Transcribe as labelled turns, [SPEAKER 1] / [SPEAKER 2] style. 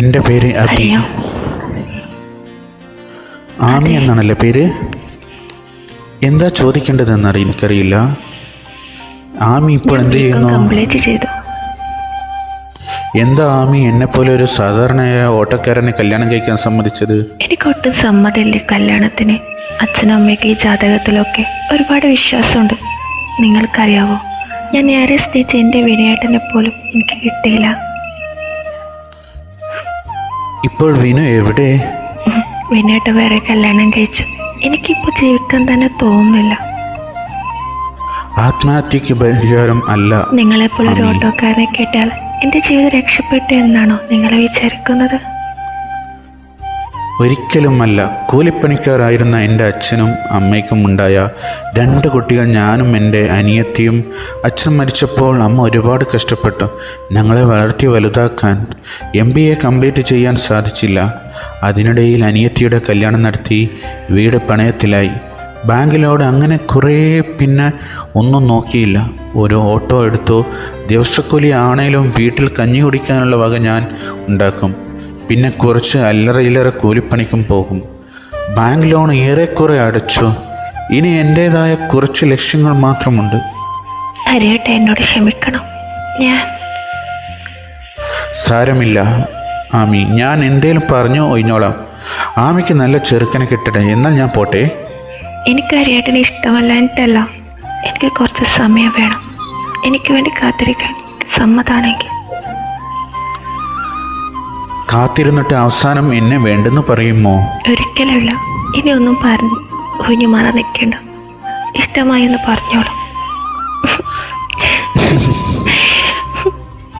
[SPEAKER 1] എന്റെ പേര് അബി. ആമി എന്നാണല്ലേ പേര്? എന്താ ചോദിക്കേണ്ടതെന്ന് എനിക്കറിയില്ല. ആമി ഇപ്പോൾ എന്ത് ചെയ്യുന്നു? എന്താ ആമി എന്നെ പോലെ ഒരു സാധാരണയായ ഓട്ടക്കാരനെ കല്യാണം കഴിക്കാൻ സമ്മതിച്ചത്?
[SPEAKER 2] എനിക്കൊട്ടും സമ്മതമില്ല കല്യാണത്തിന്. അച്ഛനും അമ്മയ്ക്ക് ഈ ജാതകത്തിലൊക്കെ ഒരുപാട് വിശ്വാസമുണ്ട്. നിങ്ങൾക്കറിയാവോ? ഞാൻ ഏറെ സ്നേഹിച്ച എന്റെ വിനയേട്ടനെ പോലും എനിക്ക് കിട്ടിയില്ല.
[SPEAKER 1] ഇപ്പോൾ വിനു എവിടെ?
[SPEAKER 2] വിനേട്ട വേറെ കല്യാണം കഴിച്ചു. എനിക്കിപ്പോൾ ജീവിക്കാൻ തന്നെ തോന്നുന്നില്ല.
[SPEAKER 1] ആത്മഹത്യക്ക് പരിഹാരം അല്ല
[SPEAKER 2] നിങ്ങളെപ്പോലൊരു. ഓട്ടോക്കാരനെ കേട്ടാൽ എന്റെ ജീവിതം രക്ഷപ്പെട്ടു എന്നാണോ നിങ്ങൾ വിചാരിക്കുന്നത്?
[SPEAKER 1] ഒരിക്കലുമല്ല. കൂലിപ്പണിക്കാരായിരുന്ന എന്റെ അച്ഛനും അമ്മയ്ക്കും ഉണ്ടായ രണ്ട് കുട്ടികൾ ഞാനും എന്റെ അനിയത്തിയും അച്ഛൻ മരിച്ചപ്പോൾ അമ്മ ഒരുപാട് കഷ്ടപ്പെട്ടു. ഞങ്ങളെ വളർത്തി വലുതാക്കാൻ എം ബി എ കംപ്ലീറ്റ് ചെയ്യാൻ സാധിച്ചില്ല. അതിനിടയിൽ അനിയത്തിയുടെ കല്യാണം നടത്തി വീട് പണയത്തിലായി. ബാങ്കിലോട് അങ്ങനെ കുറേ പിന്നെ ഒന്നും നോക്കിയില്ല. ഒരു ഓട്ടോ എടുത്തു. ദിവസക്കൂലി ആണേലും വീട്ടിൽ കഞ്ഞി കുടിക്കാനുള്ള വക ഞാൻ ഉണ്ടാക്കും. പിന്നെ കുറച്ച് അല്ലറയില്ലറ കൂലിപ്പണിക്കും പോകും. ബാങ്ക് ലോൺ ഏറെക്കുറെ അടച്ചു? ഇനി എന്റേതായ കുറച്ച് ലക്ഷ്യങ്ങൾ മാത്രമുണ്ട്.
[SPEAKER 2] ഹരിയേട്ട എന്നോട് ക്ഷമിക്കണം. ഞാൻ
[SPEAKER 1] സാരമില്ല ആമി. ഞാൻ എന്തേലും പറഞ്ഞു ഒഴിഞ്ഞോളാം. ആമിക്ക് നല്ല ചെറുക്കനെ കിട്ടട്ടെ. എന്നാൽ ഞാൻ പോട്ടെ.
[SPEAKER 2] എനിക്ക് ഹരിയേട്ടനെ ഇഷ്ടമല്ലാഞ്ഞിട്ടല്ല എനിക്ക് കുറച്ച് സമയം വേണം. എനിക്ക് വേണ്ടി കാത്തിരിക്കാൻ സമ്മതാണെങ്കിൽ.
[SPEAKER 1] കാത്തിരുന്നിട്ട് അവസാനം എന്നെ വേണ്ടെന്ന് പറയുമോ?
[SPEAKER 2] ഒരിക്കലല്ല ഇനി ഒന്നും പറഞ്ഞു ഒഴിഞ്ഞു മാറാൻ നിൽക്കേണ്ട. ഇഷ്ടമായി എന്ന് പറഞ്ഞോളൂ.